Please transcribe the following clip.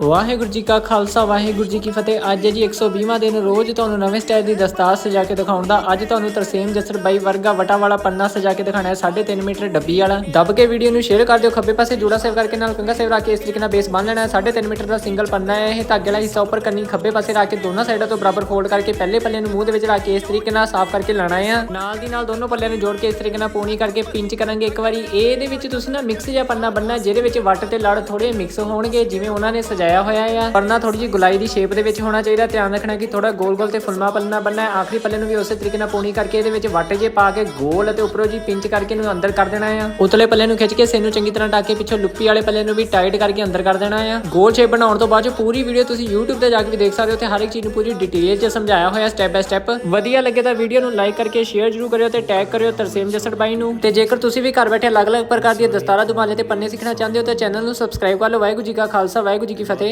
ਵਾਹਿਗੁਰੂ ਜੀ ਕਾ ਖਾਲਸਾ, ਵਾਹਿਗੁਰੂ ਜੀ ਕੀ ਫਤਿਹ। ਅੱਜ ਹੈ ਜੀ 120ਵਾਂ ਦਿਨ। ਰੋਜ਼ ਤੁਹਾਨੂੰ ਨਵੇਂ ਸਟਾਈਲ ਦੀ ਦਸਤਾਰ ਸਜਾ ਕੇ ਦਿਖਾਉਣ ਦਾ। ਅੱਜ ਤੁਹਾਨੂੰ ਤਰਸੇਮ ਜਸਰ ਬਾਈ ਵਰਗਾ ਵਟਾ ਵਾਲਾ ਪੰਨਾ ਸਜਾ ਕੇ ਦਿਖਾਣਾ ਹੈ। 3.5 ਮੀਟਰ ਡੱਬੀ ਵਾਲਾ। ਦੱਬ ਕੇ ਵੀਡੀਓ ਨੂੰ ਸ਼ੇਅਰ ਕਰ ਦਿਓ। ਖੱਬੇ ਪਾਸੇ ਜੋੜਾ ਸੇਵ ਕਰਕੇ ਨਾਲ ਕੰਗਾ ਸੇਵ ਰੱਖ ਕੇ ਇਸ ਤਰੀਕੇ ਨਾਲ ਬੇਸ ਬੰਨ ਲੈਣਾ ਹੈ। 3.5 ਮੀਟਰ ਦਾ ਸਿੰਗਲ ਪੰਨਾ ਹੈ। ਇਹ ਧਾਗੇ ਵਾਲਾ ਹਿੱਸਾ ਉੱਪਰ ਕੰਨੀ ਖੱਬੇ ਪਾਸੇ ਰੱਖ ਕੇ ਦੋਨਾਂ ਸਾਈਡਾਂ ਤੋਂ ਬਰਾਬਰ ਫੋਲਡ ਕਰਕੇ ਪਹਿਲੇ ਪੱਲੇ ਨੂੰ ਮੂੰਹ ਦੇ ਵਿੱਚ ਰੱਖ ਕੇ ਇਸ ਤਰੀਕੇ ਨਾਲ ਸਾਫ਼ ਕਰਕੇ ਲੈਣਾ ਹੈ। ਨਾਲ ਦੀ ਨਾਲ ਦੋਨੋਂ ਪੱਲਿਆਂ ਨੂੰ ਜੋੜ ਕੇ ਇਸ ਤਰੀਕੇ ਨਾਲ ਪੂਣੀ ਕਰਕੇ ਪਿੰਚ ਕਰਾਂਗੇ ਇੱਕ ਵਾਰੀ। ਇਹਦੇ ਵਿੱਚ ਤੁਸੀਂ ਨਾ ਮਿਕਸ ਜਿਹਾ ਪੰਨਾ ਬੰਨਣਾ ਜਿਹਦੇ ਵਿੱਚ ਵੱਟ ਤੇ ਲੜ ਥੋੜੇ ਮਿਕਸ ਹੋਣਗੇ, ਜਿਵੇਂ ਉਹਨਾਂ ਨੇ ਸਜਾ ਸਜਾਇਆ ਹੋਇਆ ਆ। ਪੰਨਾ ਥੋੜੀ ਜਿਹੀ ਗੁਲਾਈ ਦੀ ਸ਼ੇਪ ਦੇ ਵਿੱਚ ਹੋਣਾ ਚਾਹੀਦਾ। ਧਿਆਨ ਰੱਖਣਾ ਕਿ ਥੋੜਾ ਗੋਲ ਗੋਲ ਤੇ ਫੁੱਲਮਾ ਪੰਨਾ ਬੰਨਣਾ ਹੈ। ਆਖਰੀ ਪੱਲੇ ਨੂੰ ਵੀ ਉਸੇ ਤਰੀਕੇ ਨਾਲ ਪੂਣੀ ਕਰਕੇ ਇਹਦੇ ਵਿੱਚ ਵੱਟ ਜੇ ਪਾ ਕੇ ਗੋਲ ਅਤੇ ਉੱਪਰੋਂ ਜੀ ਪਿੰਚ ਕਰਕੇ ਇਹਨੂੰ ਅੰਦਰ ਕਰ ਦੇਣਾ ਆ। ਉਤਲੇ ਪੱਲੇ ਨੂੰ ਖਿੱਚ ਕੇ ਸੇ ਨੂੰ ਚੰਗੀ ਤਰ੍ਹਾਂ ਟਾਕ ਕੇ ਪਿੱਛੋਂ ਲੁੱਪੀ ਵਾਲੇ ਪੱਲੇ ਨੂੰ ਵੀ ਟਾਈਟ ਕਰਕੇ ਅੰਦਰ ਕਰ ਦੇਣਾ ਹੈ ਗੋਲ ਸ਼ੇਪ ਬਣਾਉਣ ਤੋਂ ਬਾਅਦ ਪੂਰੀ ਵੀਡੀਓ ਤੁਸੀਂ YouTube ਤੇ ਜਾ ਕੇ ਵੀ ਦੇਖ ਸਕਦੇ ਹੋ ਤੇ ਹਰ ਇੱਕ ਚੀਜ਼ ਨੂੰ ਪੂਰੀ ਡਿਟੇਲ 'ਚ ਸਮਝਾਇਆ ਹੋਇਆ ਸਟੈਪ ਬਾਈ ਸਟੈਪ ਵਧੀਆ ਲੱਗੇ ਤਾਂ ਵੀਡੀਓ ਨੂੰ ਲਾਈਕ ਕਰਕੇ ਸ਼ੇਅਰ ਜ਼ਰੂਰ ਕਰਿਓ ਤੇ ਟੈਗ ਕਰਿਓ ਤਰਸੇਮ ਜਸੜ ਬਾਈ ਨੂੰ। ਤੇ ਜੇਕਰ ਤੁਸੀਂ ਵੀ ਘਰ ਬੈਠੇ ਅਲੱਗ-ਅਲੱਗ ਪ੍ਰਕਾਰ ਦੀਆਂ ਦਸਤਾਰਾਂ ਦੁਮਾਲੇ ਤੇ ਪੰਨੇ ਸਿੱਖਣਾ ਚਾਹੁੰਦੇ ਹੋ ਤਾਂ ਚੈਨਲ ਨੂੰ ਸਬਸਕ੍ਰਾਈਬ ਕਰ ਲਓ। ਵਾਹਿਗੁਰੂ ਜੀ ਕਾ ਖਾਲਸਾ, ਵਾਹਿਗੁਰੂ ਜੀ ਕੀ